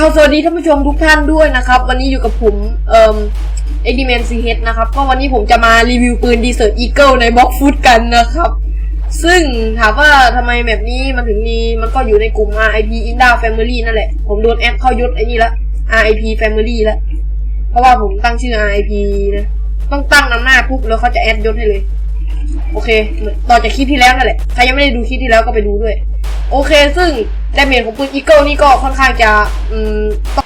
าวสวัสดีท่านผู้ชมทุกท่านด้วยนะครับ วันนี้อยู่กับผมเอ่อเอ็กดิแมนซีเฮดนะครับก็วันนี้ผมจะมารีวิวปืนดีเซอร์อีเกิลในบล็อกฟุตกันนะครับ ซึ่งถามว่าทำไมแบบนี้มันถึงมีมันก็อยู่ในกลุ่ม RIP Inda Family นั่นแหละ ผมโดนแอดเข้ายศไอ้นี่ละ RIP Family ละ เพราะว่าผมตั้งชื่อ RIP นะต้องตั้งนำหน้าปุ๊บแล้วเขาจะแอดยศให้เลย โอเคเหมือนต่อจากคลิปที่แล้วนั่นแหละใครยังไม่ได้ดูคลิปที่แล้วก็ไปดูด้วย โอเค ซึ่งดาเมจของปืนอีเกิลนี่ก็ค่อนข้างจะ อืม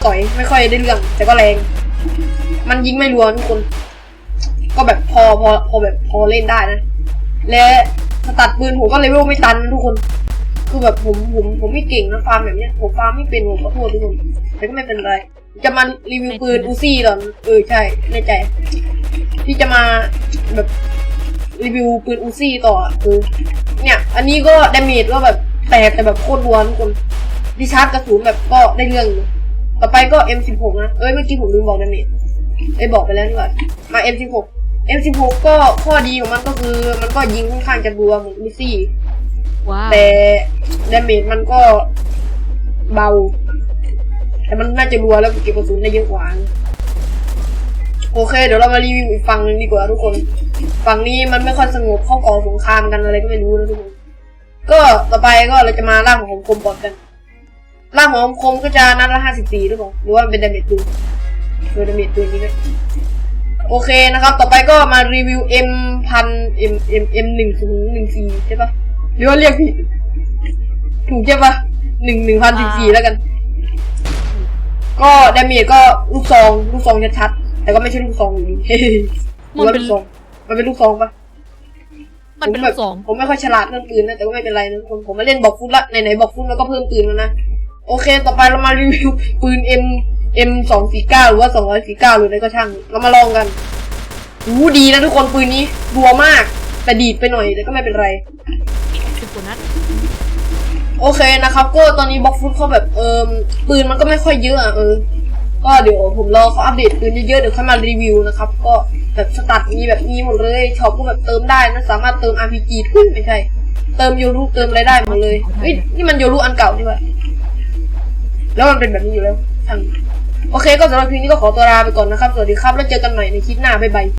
ต่อยไม่ค่อยได้เรื่อง แต่ก็แรง มันยิงไม่รัวทุกคน ก็แบบพอพอพอแบบพอเล่นได้นะ และสตัดปืนผมก็เลเวลไม่ตันทุกคน คือแบบผมผมผมไม่เก่งนะฟาร์มแบบเนี้ยผมฟาร์มไม่เป็นผมขอโทษทุกคนแต่ก็ไม่เป็นไรจะมารีวิวปืนอูซี่เหรอเออใช่ในใจ ที่จะมาแบบรีวิวปืนอูซี่ต่อคือเนี่ย อันนี้ก็ดาเมจก็แบบ ตกแต่แบบโคตรรัวทุกคนดิชาร์จกระสุนแบบก็ได้เรื่องอยู่ต่อไปก็ M16 นะ เอ้ยเมื่อกี้ผมลืมบอกดาเมจเอ้ยบอกไปแล้วนี่หว่ามา M16 M16 ก็ข้อดีของมันก็คือมันก็ยิงค่อนข้างจะรัวเหมือนอูซี่ว้าวแต่ดาเมจมันก็เบา แต่มันน่าจะรัวแล้วเก็บกระสุนได้เยอะกว่านะโอเค เดี๋ยวเรามารีวิวอีกฝั่งหนึงดีกว่าทุกคน ฝั่งนี้มันไม่ค่อยสงบเข้าก่อสงครามกันอะไรก็ไม่รู้นะทุกคน ก็ต่อไปก็เราจะมาล่างของคมก่อนกันล่างของคมก็จะนัดละห้าสิบสี่หรือเปล่าหรือว่ามันเป็นดาเมจปืนเออดาเมจปืนนี้ก็โอเคนะครับ ต่อไปก็มารีวิว M พัน M M M หนึ่งศูนย์หนึ่งสี่ใช่ปะหรือว่าเรียกผิดถูกใช่ปะหนึ่งหนึ่งพันสี่สี่แล้วกัน ก็ดาเมจก็ลูกซองลูกซองชัดๆแต่ก็ไม่ใช่ลูกซองอยู่ดีหรือว่าลูกซองมันเป็นลูกซองปะ มันเป็นลูกสองผมไม่ค่อยฉลาดเรื่องปืนนะแต่ก็ไม่เป็นไรนะผมผมมาเล่นบอกฟุตละไหนๆบอกฟุตแล้วก็เพิ่มปืนแล้วนะโอเค ต่อไปเรามารีวิวปืน M M สองสี่เก้าหรือว่าสองร้อยสี่เก้าหรืออะไรก็ช่าง เรามาลองกันหูดีนะทุกคนปืนนี้รัวมาก แต่ดีดไปหน่อยแต่ก็ไม่เป็นไรสิบกว่านัดโอเคนะครับก็ตอนนี้บล็อกฟุตเขาแบบเออปืนมันก็ไม่ค่อยเยอะอะเออ ก็เดี๋ยวผมรอเขาอัปเดตปืนเยอะๆเดี๋ยวค่อยมารีวิวนะครับ ก็ แบบสตัดมีแบบมีหมดเลยช็อปก็แบบเติมได้นะสามารถเติม RPG ขึ้นไม่ใช่ เติมโยรูเติมอะไรได้หมดเลยเฮ้ยนี่มันโยรูอันเก่าใช่ไหมแล้วมันเป็นแบบนี้อยู่แล้วทั้งโอเคก็สำหรับคลิปนี้ก็ขอตัวลาไปก่อนนะครับ สวัสดีครับ แล้วเจอกันใหม่ในคลิปหน้า บ๊ายบาย